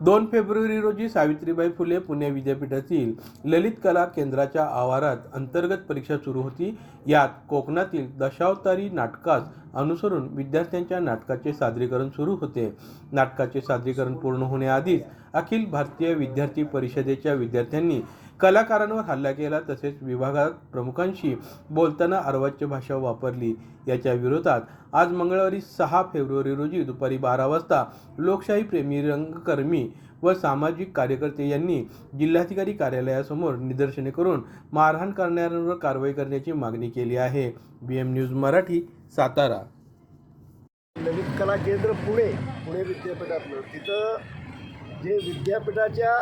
दोन फेब्रुवारी रोजी सावित्रीबाई फुले पुणे विद्यापीठातील ललित कला केंद्राच्या आवारात अंतर्गत परीक्षा सुरू होती. यात कोकणातील दशावतारी नाटकास अनुसरून विद्यार्थ्यांच्या नाटकाचे सादरीकरण सुरू होते. नाटकाचे सादरीकरण पूर्ण होण्याआधीच अखिल भारतीय विद्यार्थी परिषदेच्या विद्यार्थ्यांनी कलाकारांवर हल्ला केला तसेच विभागात प्रमुखांशी बोलताना अर्वाच्य भाषा वापरली. याच्या विरोधात आज मंगळवारी सहा फेब्रुवारी रोजी दुपारी बारा वाजता लोकशाही प्रेमी रंगकर्मी व सामाजिक कार्यकर्ते यांनी जिल्हाधिकारी कार्यालयासमोर निदर्शने करून मारहाण करणाऱ्यांवर कारवाई करण्याची मागणी केली आहे. B M news Marathi Satara. Lalit Kala Kendra Pune Pune विद्यापीठातलं. तिथं जे विद्यापीठाच्या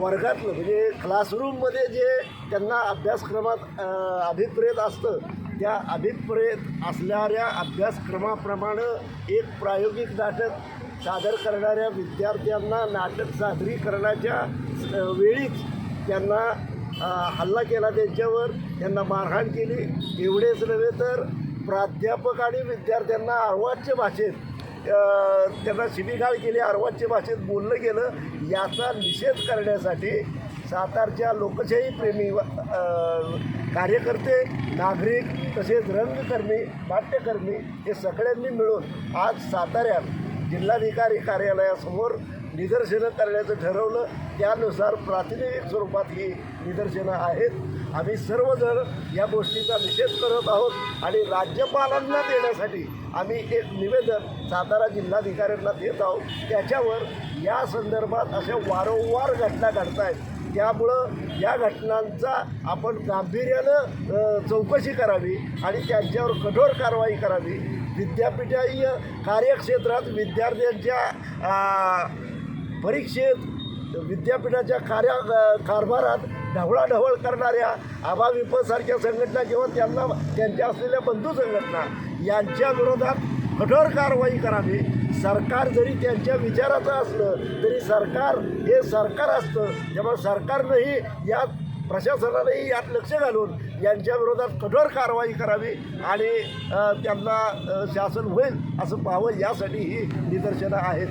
वर्गातलं म्हणजे क्लासरूममध्ये जे त्यांना अभ्यासक्रमात अभिप्रेत असतं त्या अभिप्रेत असणाऱ्या अभ्यासक्रमाप्रमाणे एक प्रायोगिक नाटक सादर करणाऱ्या विद्यार्थ्यांना नाटक सादरीकरणाच्या वेळीच त्यांना हल्ला केला त्यांच्यावर त्यांना मारहाण केली. एवढेच नव्हे तर प्राध्यापक आणि विद्यार्थ्यांना अर्वाच्य भाषेत त्यांना शिबिगाळ केली अर्वाच्य भाषेत बोललं गेलं याचा निषेध करण्यासाठी सातारच्या लोकशाही प्रेमी व, कार्यकर्ते नागरिक तसेच रंगकर्मी नाट्यकर्मी हे सगळ्यांनी मिळून आज साताऱ्यात जिल्हाधिकारी कार्यालयासमोर निदर्शनं करण्याचं ठरवलं त्यानुसार प्रातिनिधिक स्वरूपात ही निदर्शनं आहेत. आम्ही सर्वजण या गोष्टीचा निषेध करत आहोत आणि राज्यपालांना देण्यासाठी आम्ही एक निवेदन सातारा जिल्हाधिकाऱ्यांना देत आहोत. त्याच्यावर या संदर्भात अशा वारंवार घटना घडत आहेत त्यामुळं या घटनांचा आपण गांभीर्यानं चौकशी करावी आणि त्यांच्यावर कठोर कारवाई करावी. विद्यापीठाय कार्यक्षेत्रात विद्यार्थ्यांच्या परीक्षेत विद्यापीठाच्या कार्या कारभारात ढवळाढवळ करणाऱ्या आबा विपसारख्या संघटना किंवा त्यांना त्यांच्या असलेल्या बंधू संघटना यांच्या विरोधात कठोर कारवाई करावी. सरकार जरी त्यांच्या विचाराचं असलं तरी सरकार हे सरकार असतं. त्यामुळे सरकारनंही यात प्रशासनानंही यात लक्ष घालून यांच्या विरोधात कठोर कारवाई करावी आणि त्यांना शासन होईल असं पाहावं यासाठी ही निदर्शनं आहेत.